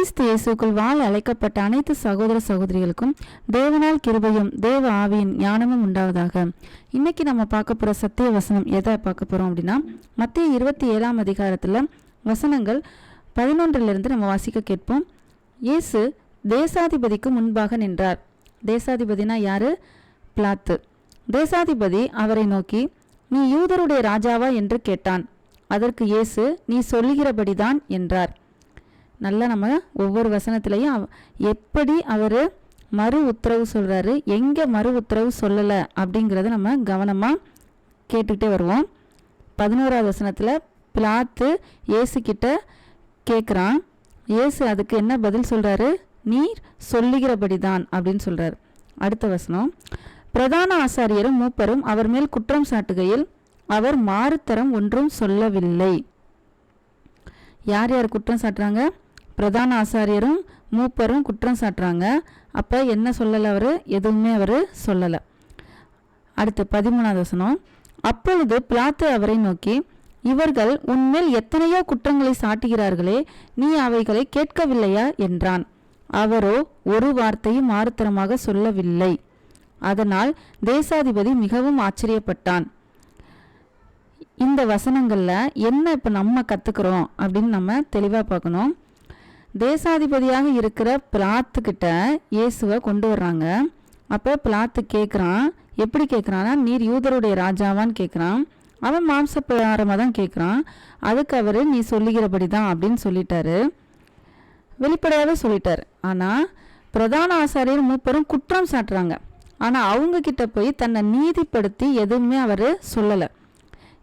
கிறிஸ்து இயேசுக்குள் வாழ அழைக்கப்பட்ட அனைத்து சகோதர சகோதரிகளுக்கும் தேவனால் கிருபையும் தேவ ஆவியின் ஞானமும் உண்டாவதாக. இன்னைக்கு நம்ம பார்க்க போற சத்திய வசனம் எதை பார்க்க போறோம் அப்படின்னா மத்திய இருபத்தி ஏழாம் அதிகாரத்துல வசனங்கள் பதினொன்றிலிருந்து நம்ம வாசிக்க கேட்போம். இயேசு தேசாதிபதிக்கு முன்பாக நின்றார். தேசாதிபதினா யாரு? பிளாத்து தேசாதிபதி அவரை நோக்கி நீ யூதருடைய ராஜாவா? என்று கேட்டான். அதற்கு இயேசு நீ சொல்லுகிறபடிதான் என்றார். நல்லா நம்ம ஒவ்வொரு வசனத்துலேயும் எப்படி அவர் மறு உத்தரவு சொல்கிறாரு எங்கே மறு உத்தரவு சொல்லலை அப்படிங்கிறத நம்ம கவனமாக கேட்டுக்கிட்டே வருவோம். பதினோராவது வசனத்தில் பிளாத்து இயேசுக்கிட்ட கேட்குறான் இயேசு அதுக்கு என்ன பதில் சொல்கிறாரு நீர் சொல்லுகிறபடிதான் அப்படின்னு சொல்கிறார் அடுத்த வசனம் பிரதான ஆசாரியரும் மூப்பரும் அவர் மேல் குற்றம் சாட்டுகையில் அவர் மாறுத்தரம் ஒன்றும் சொல்லவில்லை. யார் யார் குற்றம் சாட்டுறாங்க? பிரதான ஆசாரியரும் மூப்பரும் குற்றம் சாட்டுறாங்க. அப்போ என்ன சொல்லலை அவர்? எதுவுமே அவர் சொல்லலை. அடுத்து பதிமூணாவது வசனம். அப்பொழுது பிளாத்து அவரை நோக்கி இவர்கள் உன்மேல் எத்தனையோ குற்றங்களை சாட்டுகிறார்களே நீ அவைகளை கேட்கவில்லையா? என்றான். அவரோ ஒரு வார்த்தையும் மாறுத்தரமாக சொல்லவில்லை. அதனால் தேசாதிபதி மிகவும் ஆச்சரியப்பட்டான். இந்த வசனங்களில் என்ன இப்போ நம்ம கற்றுக்குறோம் அப்படின்னு நம்ம தெளிவாக பார்க்கணும். தேசாதிபதியாக இருக்கிற பிளாத்துக்கிட்ட இயேசுவை கொண்டு வர்றாங்க. அப்போ பிளாத்து கேட்குறான் எப்படி கேட்குறான்னா நீர் யூதருடைய ராஜாவான்னு கேட்குறான் அவன் மாம்ச பிரகாரமாக தான் கேட்குறான் அதுக்கு அவர் நீ சொல்லுகிறபடி தான் அப்படின்னு சொல்லிட்டாரு. வெளிப்படையாகவே சொல்லிட்டார். ஆனால் பிரதான ஆசாரியர் மூப்பரும் குற்றம் சாட்டுறாங்க. ஆனால் அவங்க கிட்ட போய் தன்னை நீதிப்படுத்தி எதுவுமே அவர் சொல்லலை.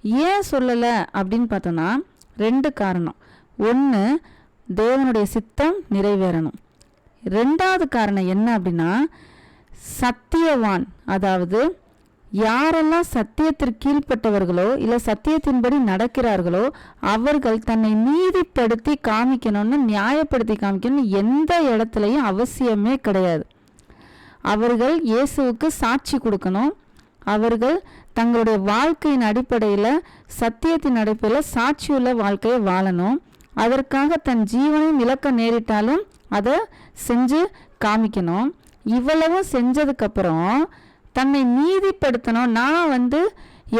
ஏன் சொல்லலை அப்படின்னு பார்த்தோன்னா ரெண்டு காரணம். ஒன்று தேவனுடைய சித்தம் நிறைவேறணும். ரெண்டாவது காரணம் என்ன அப்படின்னா சத்தியவான் அதாவது யாரெல்லாம் சத்தியத்திற்கு கீழ்ப்பட்டவர்களோ இல்லை சத்தியத்தின்படி நடக்கிறார்களோ அவர்கள் தன்னை நீதிப்படுத்தி காமிக்கணும்னு நியாயப்படுத்தி காமிக்கணும்னு எந்த இடத்துலையும் அவசியமே கிடையாது. அவர்கள் இயேசுவுக்கு சாட்சி கொடுக்கணும். அவர்கள் தங்களுடைய வாழ்க்கையின் அடிப்படையில் சத்தியத்தின் அடிப்படையில் சாட்சியுள்ள வாழ்க்கையை வாழணும். அதற்காக தன் ஜீவனையும் இழக்க நேரிட்டாலும் அதை செஞ்சு காமிக்கணும். இவ்வளவும் செஞ்சதுக்கப்புறம் தன்னை நீதிப்படுத்தணும் நான் வந்து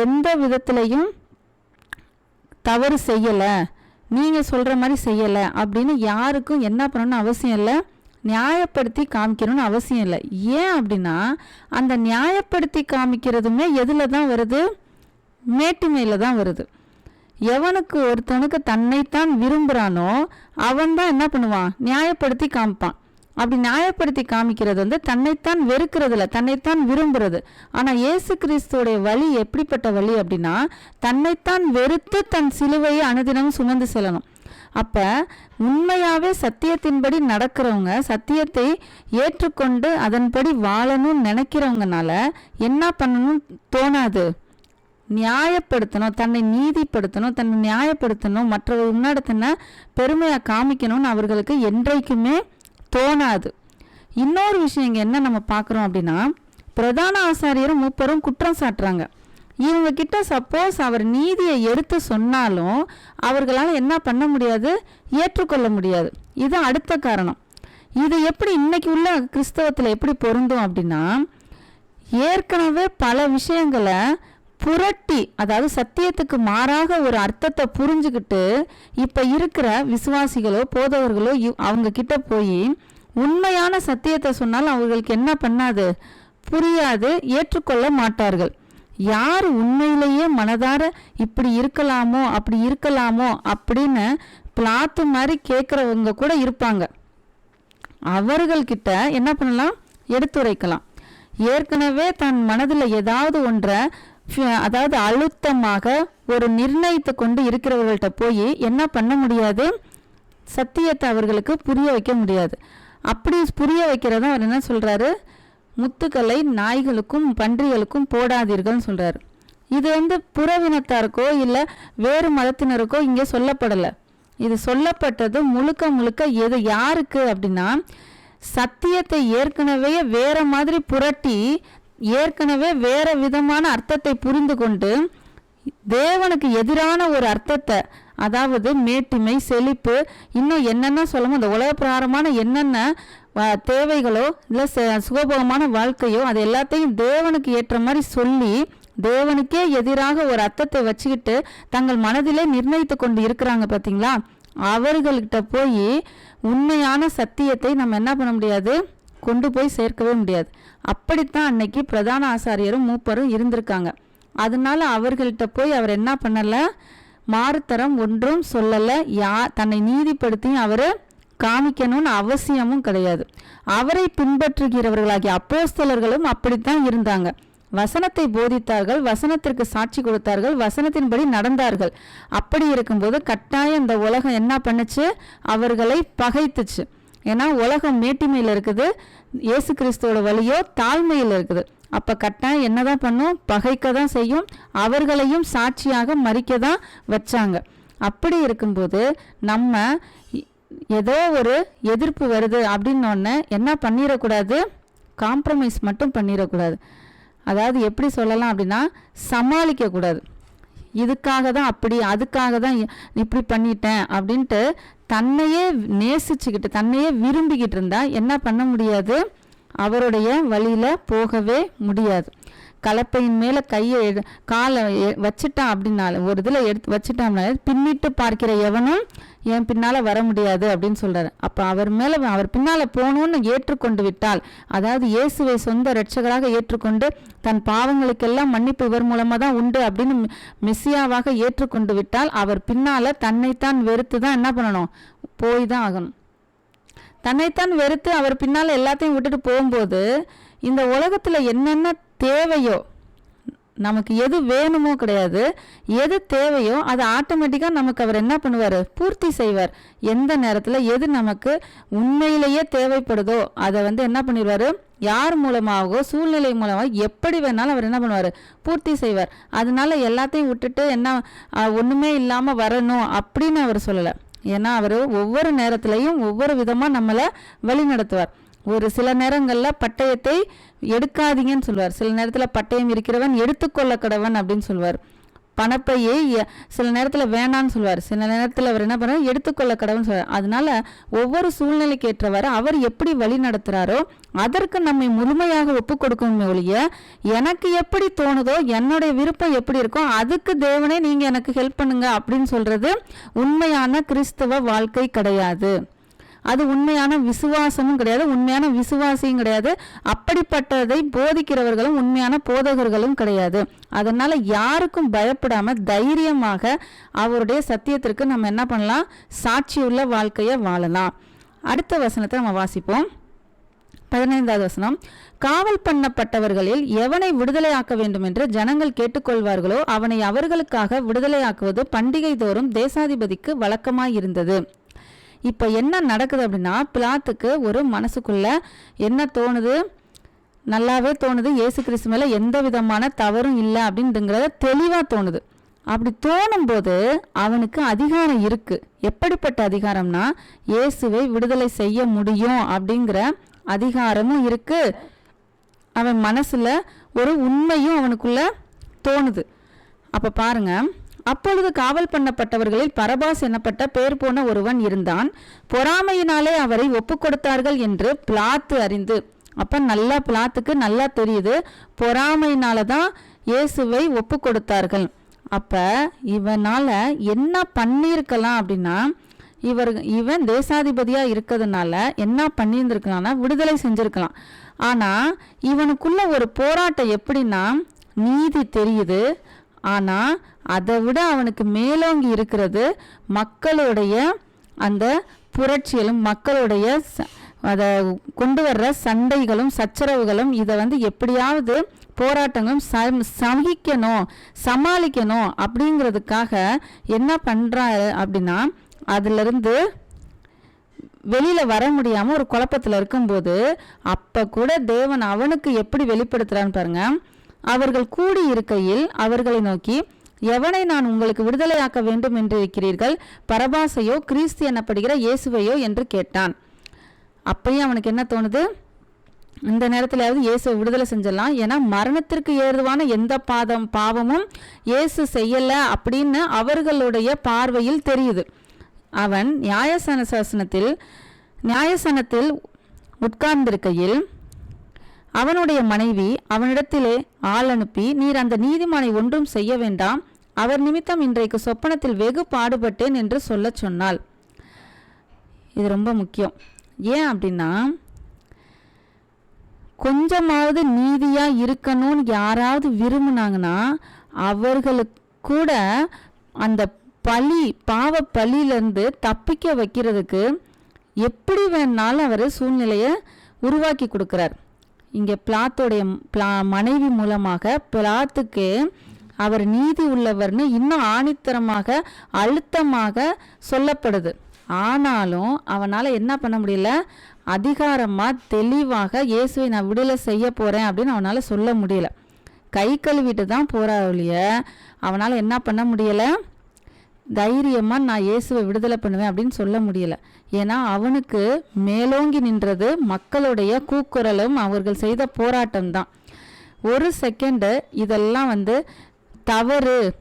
எந்த விதத்திலையும் தவறு செய்யலை. நீங்கள் சொல்கிற மாதிரி செய்யலை அப்படின்னு யாருக்கும் என்ன பண்ணணும்னு அவசியம் இல்லை. நியாயப்படுத்தி காமிக்கணும்னு அவசியம் இல்லை. ஏன் அப்படின்னா அந்த நியாயப்படுத்தி காமிக்கிறதுமே எதில் தான் வருது? மேட்டுமையில் தான் வருது. எவனுக்கு ஒருத்தனுக்கு தன்னைத்தான் விரும்புகிறானோ அவன் தான் என்ன பண்ணுவான்? நியாயப்படுத்தி காமிப்பான். அப்படி நியாயப்படுத்தி காமிக்கிறது வந்து தன்னைத்தான் வெறுக்கிறதுல தன்னைத்தான் விரும்புறது. ஆனால் இயேசு கிறிஸ்துவோடைய வழி எப்படிப்பட்ட வழி அப்படின்னா தன்னைத்தான் வெறுத்து தன் சிலுவையை அனுதினம் சுமந்து செல்லணும். அப்போ உண்மையாகவே சத்தியத்தின்படி நடக்கிறவங்க சத்தியத்தை ஏற்றுக்கொண்டு அதன்படி வாழணும்னு நினைக்கிறவங்கனால என்ன பண்ணணும் தோணாது. நியாயப்படுத்தணும் தன்னை நீதிப்படுத்தணும் தன்னை நியாயப்படுத்தணும் மற்றவர் முன்னாடி தன்னை பெருமையாக காமிக்கணும்னு அவர்களுக்கு என்றைக்குமே தோணாது. இன்னொரு விஷயம் இங்கே என்ன நம்ம பார்க்குறோம் அப்படின்னா பிரதான ஆசாரியரும் மூப்பரும் குற்றம் சாட்டுறாங்க. இவங்க கிட்ட சப்போஸ் அவர் நீதியை எடுத்து சொன்னாலும் அவர்களால் என்ன பண்ண முடியாது? ஏற்றுக்கொள்ள முடியாது. இது அடுத்த காரணம். இது எப்படி இன்னைக்கு உள்ள கிறிஸ்தவத்தில் எப்படி பொருந்தும் அப்படின்னா ஏற்கனவே பல விஷயங்களை புரட்டி அதாவது சத்தியத்துக்கு மாறாக ஒரு அர்த்தத்தை புரிஞ்சுக்கிட்டு இப்போ இருக்கிற விசுவாசிகளோ போதவர்களோ இவ்- அவங்க கிட்ட போய் உண்மையான சத்தியத்தை சொன்னால் அவர்களுக்கு என்ன பண்ணாது? புரியாது ஏற்றுக்கொள்ள மாட்டார்கள். யார் உண்மையிலேயே மனதார இப்படி இருக்கலாமோ அப்படி இருக்கலாமோ அப்படின்னு பிளாத்து மாதிரி கேட்குறவங்க கூட இருப்பாங்க. அவர்கள்கிட்ட என்ன பண்ணலாம்? எடுத்துரைக்கலாம். ஏற்கனவே தன் மனதில் ஏதாவது ஒன்றை அதாவது அழுத்தமாக ஒரு நிர்ணயித்து கொண்டு இருக்கிறவர்கள்ட்ட போய் என்ன பண்ண முடியாது? சத்தியத்தை அவர்களுக்கு புரிய வைக்க முடியாது. அப்படி புரிய வைக்கிறதும் அவர் என்ன சொல்கிறாரு முத்துக்களை நாய்களுக்கும் பன்றிகளுக்கும் போடாதீர்கள்னு சொல்கிறாரு இது வந்து புறவினத்தாருக்கோ இல்லை வேறு மதத்தினருக்கோ இங்கே சொல்லப்படலை. இது சொல்லப்பட்டது முழுக்க முழுக்க எது யாருக்கு அப்படின்னா சத்தியத்தை ஏற்கனவே வேற மாதிரி புரட்டி ஏற்கனவே வேற விதமான அர்த்தத்தை புரிந்து கொண்டு தேவனுக்கு எதிரான ஒரு அர்த்தத்தை அதாவது மேட்டிமை செழிப்பு இன்னும் என்னென்ன சொல்லமோ இந்த உலக பிராரமான என்னென்ன வ- தேவைகளோ இல்லை சுகபோகமான வாழ்க்கையோ அது எல்லாத்தையும் தேவனுக்கு ஏற்ற மாதிரி சொல்லி தேவனுக்கே எதிராக ஒரு அர்த்தத்தை வச்சுக்கிட்டு தங்கள் மனதிலே நிர்ணயித்து கொண்டு இருக்கிறாங்க பார்த்தீங்களா அவர்கள்கிட்ட போய் உண்மையான சத்தியத்தை நம்ம என்ன பண்ண முடியாது? கொண்டு போய் சேர்க்கவே முடியாது. அப்படித்தான் அன்னைக்கு பிரதான ஆசாரியரும் மூப்பரும் இருந்திருக்காங்க. அதனால அவர்கள்ட்ட போய் அவர் என்ன பண்ணலை? மாறுத்தரம் ஒன்றும் சொல்லலை. யா தன்னை நீதிப்படுத்தியும் அவர் காமிக்கணும்னு அவசியமும் கிடையாது. அவரை பின்பற்றுகிறவர்களாகிய அப்போஸ்தலர்களும் அப்படித்தான் இருந்தாங்க. வசனத்தை போதித்தார்கள் வசனத்திற்கு சாட்சி கொடுத்தார்கள் வசனத்தின்படி நடந்தார்கள். அப்படி இருக்கும்போது கட்டாயம் இந்த உலகம் என்ன பண்ணுச்சு? அவர்களை பகைத்துச்சு. ஏன்னா உலகம் மேட்டிமையில் இருக்குது. இயேசு கிறிஸ்துவோட வழியோ தாழ்மையில் இருக்குது. அப்போ கட்டாயம் என்னதான் பண்ணும்? பகைக்க தான் செய்யும். அவர்களையும் சாட்சியாக மறிக்க தான் வச்சாங்க. அப்படி இருக்கும்போது நம்ம ஏதோ ஒரு எதிர்ப்பு வருது அப்படின்னோடனே என்ன பண்ணிடக்கூடாது? காம்ப்ரமைஸ் மட்டும் பண்ணிடக்கூடாது. அதாவது எப்படி சொல்லலாம் அப்படின்னா சமாளிக்கக்கூடாது. இதுக்காக தான் அப்படி அதுக்காக தான் இப்படி பண்ணிட்டேன் அப்படின்ட்டு தன்னையே நேசிச்சுக்கிட்டு தன்னையே விரும்பிக்கிட்டு இருந்தால் என்ன பண்ண முடியாது? அவருடைய வழியில் போகவே முடியாது. கலப்பையின் மேல கையை காலை வச்சுட்டான் அப்படின்னாலும் ஒரு இதில் எடுத்து வச்சுட்டாம்னா பின்னிட்டு பார்க்கிற எவனும் என் பின்னால் வர முடியாது அப்படின்னு சொல்கிறார் அப்போ அவர் மேலே அவர் பின்னால் போகணும்னு ஏற்றுக்கொண்டு விட்டால் அதாவது இயேசுவை சொந்த ரட்சகராக ஏற்றுக்கொண்டு தன் பாவங்களுக்கெல்லாம் மன்னிப்பு இவர் மூலமாக தான் உண்டு அப்படின்னு மெஸ்ஸியாவாக ஏற்றுக்கொண்டு விட்டால் அவர் பின்னால் தன்னைத்தான் வெறுத்து தான் என்ன பண்ணணும்? போய் தான் ஆகணும். தன்னைத்தான் வெறுத்து அவர் பின்னால் எல்லாத்தையும் விட்டுட்டு போகும்போது இந்த உலகத்தில் என்னென்ன தேவையோ நமக்கு எது வேணுமோ கிடையாது எது தேவையோ அது ஆட்டோமேட்டிக்காக நமக்கு அவர் என்ன பண்ணுவார்? பூர்த்தி செய்வார். எந்த நேரத்தில் எது நமக்கு உண்மையிலேயே தேவைப்படுதோ அதை வந்து என்ன பண்ணிடுவார்? யார் மூலமாகவோ சூழ்நிலை மூலமாக எப்படி வேணாலும் அவர் என்ன பண்ணுவார்? பூர்த்தி செய்வார். அதனால எல்லாத்தையும் விட்டுட்டு என்ன ஒன்றுமே இல்லாமல் வரணும் அப்படின்னு அவர் சொல்லலை. ஏன்னா அவர் ஒவ்வொரு நேரத்துலையும் ஒவ்வொரு விதமாக நம்மளை வழி நடத்துவார் ஒரு சில நேரங்களில் பட்டயத்தை எடுக்காதீங்கன்னு சொல்வார். சில நேரத்தில் பட்டயம் இருக்கிறவன் எடுத்துக்கொள்ள கடவன் அப்படின்னு சொல்வார். பணப்பையை சில நேரத்தில் வேணான்னு சொல்வார். சில நேரத்தில் அவர் என்ன பண்ணுவார்? எடுத்துக்கொள்ள கடவுன்னு சொல்வார். அதனால ஒவ்வொரு சூழ்நிலைக்கு ஏற்றவாறு அவர் எப்படி வழி நடத்துகிறாரோ அதற்கு நம்மை முழுமையாக ஒப்பு கொடுக்கணுமே ஒழிய எனக்கு எப்படி தோணுதோ என்னுடைய விருப்பம் எப்படி இருக்கோ அதுக்கு தேவனே நீங்கள் எனக்கு ஹெல்ப் பண்ணுங்க அப்படின்னு சொல்கிறது உண்மையான கிறிஸ்தவ வாழ்க்கை கிடையாது. அது உண்மையான விசுவாசமும் கிடையாது உண்மையான விசுவாசியும் கிடையாது. அப்படிப்பட்டதை போதிக்கிறவர்களும் உண்மையான போதகர்களும் கிடையாது. அதனால யாருக்கும் பயப்படாம தைரியமாக அவருடைய சத்தியத்திற்கு நம்ம என்ன பண்ணலாம்? சாட்சியுள்ள வாழ்க்கையை வாழலாம். அடுத்த வசனத்தை நம்ம வாசிப்போம். பதினைந்தாவது வசனம். காவல் பண்ணப்பட்டவர்களில் எவனை விடுதலையாக்க வேண்டும் என்று ஜனங்கள் கேட்டுக்கொள்வார்களோ அவனை அவர்களுக்காக விடுதலையாக்குவது பண்டிகை தோறும் தேசாதிபதிக்கு வழக்கமாயிருந்தது. இப்போ என்ன நடக்குது அப்படின்னா பிளாத்துக்கு ஒரு மனசுக்குள்ள என்ன தோணுது? நல்லாவே தோணுது. இயேசு கிறிஸ்து மேலே எந்த விதமான தவறும் இல்லை அப்படின்றங்கிறத தெளிவாக தோணுது. அப்படி தோணும்போது அவனுக்கு அதிகாரம் இருக்குது எப்படிப்பட்ட அதிகாரம்னா இயேசுவை விடுதலை செய்ய முடியும் அப்படிங்கிற அதிகாரமும் இருக்குது அவன் மனசில் ஒரு உண்மையும் அவனுக்குள்ள தோணுது. அப்போ பாருங்க அப்பொழுது காவல் பண்ணப்பட்டவர்களில் பரபாஸ் எனப்பட்ட பேர் போன ஒருவன் இருந்தான். பொறாமையினாலே அவரை ஒப்புக்கொடுத்தார்கள் என்று பிளாத்து அறிந்து. அப்ப நல்லா பிளாத்துக்கு நல்லா தெரியுது. பொறாமையினால தான் இயேசுவை ஒப்பு கொடுத்தார்கள். அப்ப இவனால என்ன பண்ணியிருக்கலாம் அப்படின்னா இவர் இவன் தேசாதிபதியா இருக்கிறதுனால என்ன பண்ணியிருந்திருக்கலாம்னா விடுதலை செஞ்சிருக்கலாம். ஆனா இவனுக்குள்ள ஒரு போராட்டம் எப்படின்னா நீதி தெரியுது. ஆனால் அதை விட அவனுக்கு மேலோங்கி இருக்கிறது மக்களுடைய அந்த புரட்சிகளும் மக்களுடைய ச- அதை கொண்டு வர்ற சண்டைகளும் சச்சரவுகளும் இதை வந்து எப்படியாவது போராட்டங்களும் சம் சகிக்கணும் சமாளிக்கணும் அப்படிங்கிறதுக்காக என்ன பண்ணுறாரு அப்படின்னா அதிலிருந்து வெளியில் வர முடியாமல் ஒரு குழப்பத்தில் இருக்கும்போது அப்போ கூட தேவன் அவனுக்கு எப்படி வெளிப்படுத்துகிறான்னு பாருங்கள் அவர்கள் கூடி இருக்கையில் அவர்களை நோக்கி எவனை நான் உங்களுக்கு விடுதலையாக்க வேண்டும் என்று இருக்கிறீர்கள் பரபாசையோ கிறிஸ்து எனப்படுகிற இயேசுவையோ? என்று கேட்டான். அப்பயும் அவனுக்கு என்ன தோணுது? இந்த நேரத்திலாவது இயேசுவை விடுதலை செஞ்சிடலாம். ஏன்னா மரணத்திற்கு ஏதுவான எந்த பாதம் பாவமும் இயேசு செய்யலை அப்படின்னு அவர்களுடைய பார்வையில் தெரியுது. அவன் நியாயசன சாசனத்தில் நியாயசனத்தில் உட்கார்ந்திருக்கையில் அவனுடைய மனைவி அவனிடத்திலே ஆள் அனுப்பி நீர் அந்த நீதிமானை ஒன்றும் செய்ய வேண்டாம். அவர் நிமித்தம் இன்றைக்கு சொப்பனத்தில் வெகு பாடுபட்டேன் என்று சொல்லச் சொன்னாள். இது ரொம்ப முக்கியம். ஏன் அப்படின்னா கொஞ்சமாவது நீதியாக இருக்கணும்னு யாராவது விரும்புனாங்கன்னா அவர்களுக்கு கூட அந்த பழி பாவ பழியிலேருந்து தப்பிக்க வைக்கிறதுக்கு எப்படி வேணாலும் அவர் சூழ்நிலையை உருவாக்கி கொடுக்குறார். இங்கே பிளாத்தோடைய பிளா மனைவி மூலமாக பிளாத்துக்கு அவர் நீதி உள்ளவர்னு இன்னும் ஆணித்தரமாக அழுத்தமாக சொல்லப்படுது. ஆனாலும் அவனால் என்ன பண்ண முடியல? அதிகாரமாக தெளிவாக இயேசுவை நான் விடுதலை செய்ய போகிறேன் அப்படின்னு அவனால் சொல்ல முடியல. கை கழுவிட்டு தான் போகிறார் ஒழிய அவனால் என்ன பண்ண முடியலை? தைரியமாக நான் இயேசுவை விடுதலை பண்ணுவேன் அப்படின்னு சொல்ல முடியலை. ஏன்னா அவனுக்கு மேலோங்கி நின்றது மக்களுடைய கூக்குரலும் அவர்கள் செய்த போராட்டம் தான் ஒரு செகண்டு இதெல்லாம் வந்து தவறு.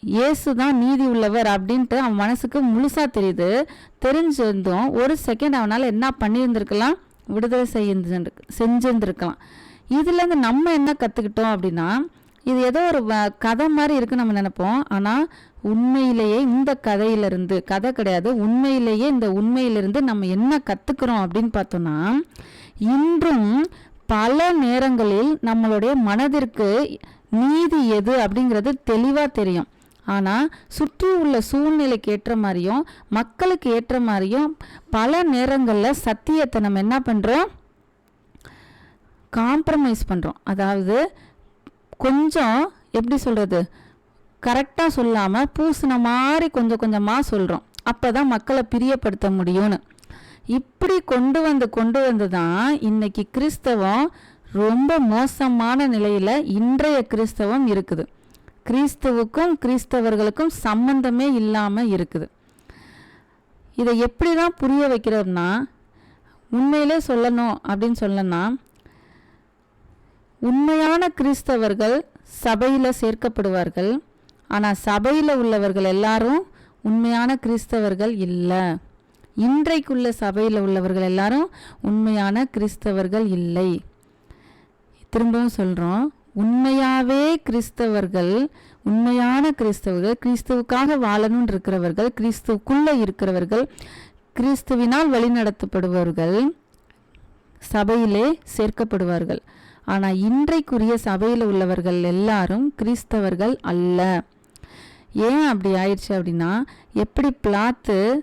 இயேசு தான் நீதி உள்ளவர் அப்படின்ட்டு அவன் மனசுக்கு முழுசாக தெரியுது. தெரிஞ்சிருந்தும் ஒரு செகண்ட் அவனால் என்ன பண்ணியிருந்திருக்கலாம்? விடுதலை செய்ய செஞ்சிருந்திருக்கலாம். இதுலேருந்து நம்ம என்ன கற்றுக்கிட்டோம் அப்படின்னா இது ஏதோ ஒரு வ- கதை மாதிரி இருக்குன்னு நம்ம நினைப்போம். ஆனால் உண்மையிலேயே இந்த கதையிலிருந்து கதை கிடையாது உண்மையிலேயே இந்த உண்மையிலிருந்து நம்ம என்ன கற்றுக்குறோம் அப்படின்னு பார்த்தோம்னா இன்றும் பல நேரங்களில் நம்மளுடைய மனதிற்கு நீதி எது அப்படிங்கிறது தெளிவாக தெரியும். ஆனால் சுற்றி உள்ள சூழ்நிலைக்கு ஏற்ற மாதிரியும் மக்களுக்கு ஏற்ற மாதிரியும் பல நேரங்களில் சத்தியத்தை நம்ம என்ன பண்ணுறோம் காம்ப்ரமைஸ் பண்ணுறோம் அதாவது கொஞ்சம் எப்படி சொல்கிறது கரெக்டாக சொல்லாமல் பூசின மாதிரி கொஞ்சம் கொஞ்சமாக சொல்கிறோம் அப்போ தான் மக்களை பிரியப்படுத்த முடியும்னு. இப்படி கொண்டு வந்து கொண்டு வந்து தான் இன்னைக்கு கிறிஸ்தவம் ரொம்ப மோசமான நிலையில் இன்றைய கிறிஸ்தவம் இருக்குது. கிறிஸ்துவுக்கும் கிறிஸ்தவர்களுக்கும் சம்பந்தமே இல்லாமல் இருக்குது. இதை எப்படி தான் புரிய வைக்கிறதுனா உண்மையிலே சொல்லணும் அப்படின்னு சொல்லனா உண்மையான கிறிஸ்தவர்கள் சபையில் சேர்க்கப்படுவார்கள். ஆனால் சபையில் உள்ளவர்கள் எல்லாரும் உண்மையான கிறிஸ்தவர்கள் இல்லை. இன்றைக்குள்ள சபையில் உள்ளவர்கள் எல்லாரும் உண்மையான கிறிஸ்தவர்கள் இல்லை. திரும்பவும் சொல்கிறோம் உண்மையாகவே கிறிஸ்தவர்கள் உண்மையான கிறிஸ்தவர்கள் கிறிஸ்துவுக்காக வாழணும்னு இருக்கிறவர்கள் கிறிஸ்துவுக்குள்ளே இருக்கிறவர்கள் கிறிஸ்துவினால் வழிநடத்தப்படுபவர்கள் சபையிலே சேர்க்கப்படுவார்கள். ஆனால் இன்றைக்குரிய சபையில் உள்ளவர்கள் எல்லாரும் கிறிஸ்தவர்கள் அல்ல. ஏன் அப்படி ஆயிடுச்சு அப்படின்னா எப்படி பிளாத்து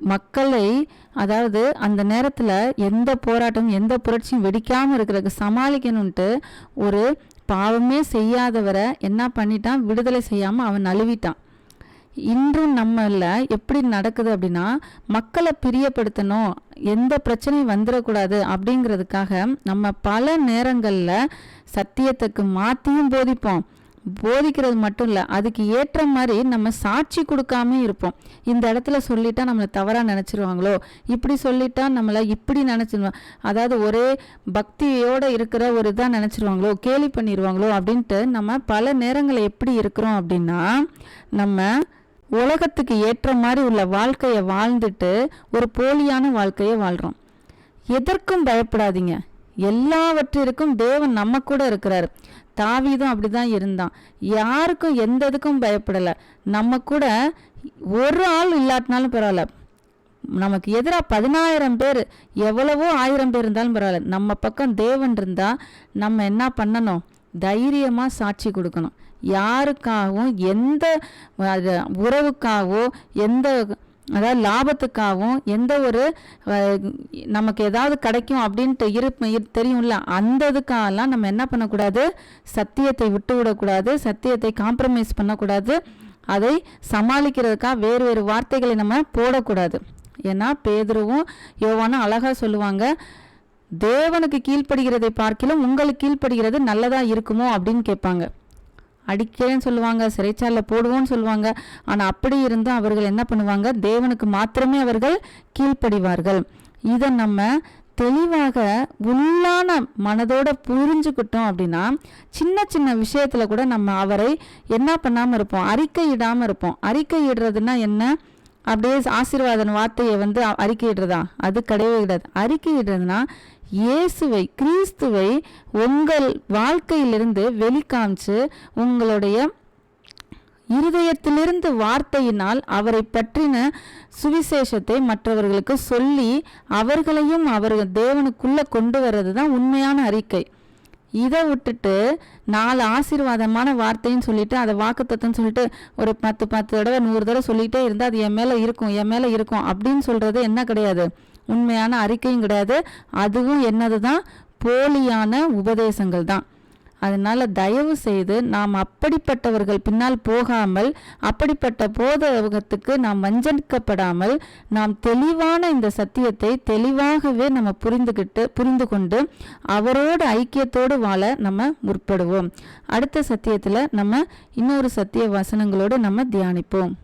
மக்களை அதாவது அந்த நேரத்தில் எந்த போராட்டமும் எந்த புரட்சியும் வெடிக்காமல் இருக்கிறதுக்கு சமாளிக்கணுன்ட்டு ஒரு பாவமே செய்யாதவரை என்ன பண்ணிட்டான்? விடுதலை செய்யாமல் அவன் நழுவிட்டான் இன்றும் நம்மள எப்படி நடக்குது அப்படின்னா மக்களை பிரியப்படுத்தணும் எந்த பிரச்சனையும் வந்துடக்கூடாது அப்படிங்கிறதுக்காக நம்ம பல நேரங்களில் சத்தியத்துக்கு மாற்றியும் போதிப்போம். போதிக்கிறது மட்டும் இல்லை அதுக்கு ஏற்ற மாதிரி நம்ம சாட்சி கொடுக்காம இருப்போம். இந்த இடத்துல சொல்லிட்டா நம்மளை தவறாக நினச்சிருவாங்களோ? இப்படி சொல்லிட்டா நம்மளை இப்படி நினச்சிருவாங்க அதாவது ஒரே பக்தியோடு இருக்கிற ஒரு இதாக நினச்சிருவாங்களோ கேலி பண்ணிடுவாங்களோ அப்படின்ட்டு நம்ம பல நேரங்களில் எப்படி இருக்கிறோம் அப்படின்னா நம்ம உலகத்துக்கு ஏற்ற மாதிரி உள்ள வாழ்க்கையை வாழ்ந்துட்டு ஒரு போலியான வாழ்க்கையை வாழ்கிறோம் எதற்கும் பயப்படாதீங்க. எல்லாவற்றிற்கும் தேவன் நம்ம கூட இருக்கிறார். தாவீதும் அப்படிதான் இருந்தான். யாருக்கும் எந்த இதுக்கும் பயப்படலை. நம்ம கூட ஒரு ஆள் இல்லாட்டினாலும் பரவாயில்ல. நமக்கு எதிராக பதினாயிரம் பேர் எவ்வளவோ ஆயிரம் பேர் இருந்தாலும் பரவாயில்ல. நம்ம பக்கம் தேவன் இருந்தால் நம்ம என்ன பண்ணணும்? தைரியமாக சாட்சி கொடுக்கணும். யாருக்காகவும் எந்த உறவுக்காகவோ எந்த அதாவது லாபத்துக்காகவும் எந்த ஒரு நமக்கு ஏதாவது கிடைக்கும் அப்படின்ட்டு இருப்பு இரு- தெரியும்ல அந்த இதுக்காகலாம் நம்ம என்ன பண்ணக்கூடாது? சத்தியத்தை விட்டு விடக்கூடாது சத்தியத்தை காம்ப்ரமைஸ் பண்ணக்கூடாது அதை சமாளிக்கிறதுக்காக வேறு வேறு வார்த்தைகளை நம்ம போடக்கூடாது. ஏன்னா பேதுருவும் யோவானும் அழகாக சொல்லுவாங்க தேவனுக்கு கீழ்ப்படுகிறதை பார்க்கிலும் உங்களுக்கு கீழ்ப்படுகிறது நல்லதாக இருக்குமோ? அப்படின்னு கேட்பாங்க. அடிக்கிறேன்னு சொல்லுவாங்க சிறைச்சாலில் போடுவோன்னு சொல்லுவாங்க. ஆனால் அப்படி இருந்தும் அவர்கள் என்ன பண்ணுவாங்க? தேவனுக்கு மாத்திரமே அவர்கள் கீழ்ப்படிவார்கள். இதை நம்ம தெளிவாக உள்ளான மனதோட புரிஞ்சுக்கிட்டோம் அப்படின்னா சின்ன சின்ன விஷயத்தில் கூட நம்ம அவரை என்ன பண்ணாமல் இருப்போம்? அறிக்கையிடாம இருப்போம். அறிக்கையிடுறதுன்னா என்ன? அப்படியே ஆசீர்வாதன் வார்த்தையை வந்து அறிக்கையிடுறதா? அது கிடையவே கிடையாது. அறிக்கையிடுறதுனா இயேசுவை கிறிஸ்துவை உங்கள் வாழ்க்கையிலிருந்து வெளிக்காமிச்சு உங்களுடைய இருதயத்திலிருந்து வார்த்தையினால் அவரை பற்றின சுவிசேஷத்தை மற்றவர்களுக்கு சொல்லி அவர்களையும் அவர்கள் தேவனுக்குள்ளே கொண்டு வர்றது தான் உண்மையான அறிக்கை. இதை விட்டுட்டு நாலு ஆசீர்வாதமான வார்த்தைன்னு சொல்லிட்டு அதை வாக்குத்தத்தம்னு சொல்லிட்டு ஒரு பத்து பத்து தடவை நூறு தடவை சொல்லிட்டே இருந்தால் அது என் மேலே இருக்கும் என் மேலே இருக்கும் அப்படின்னு சொல்கிறது என்ன கிடையாது. உண்மையான அறிக்கையும் கிடையாது. அதுவும் என்னது தான் போலியான உபதேசங்கள் தான் அதனால் தயவு செய்து நாம் அப்படிப்பட்டவர்கள் பின்னால் போகாமல் அப்படிப்பட்ட போதகத்துக்கு நாம் வஞ்சனிக்கப்படாமல் நாம் தெளிவான இந்த சத்தியத்தை தெளிவாகவே நம்ம புரிந்துக்கிட்டு புரிந்து கொண்டு அவரோடு ஐக்கியத்தோடு வாழ நம்ம முற்படுவோம். அடுத்த சத்தியத்தில் நம்ம இன்னொரு சத்திய வசனங்களோடு நம்ம தியானிப்போம்.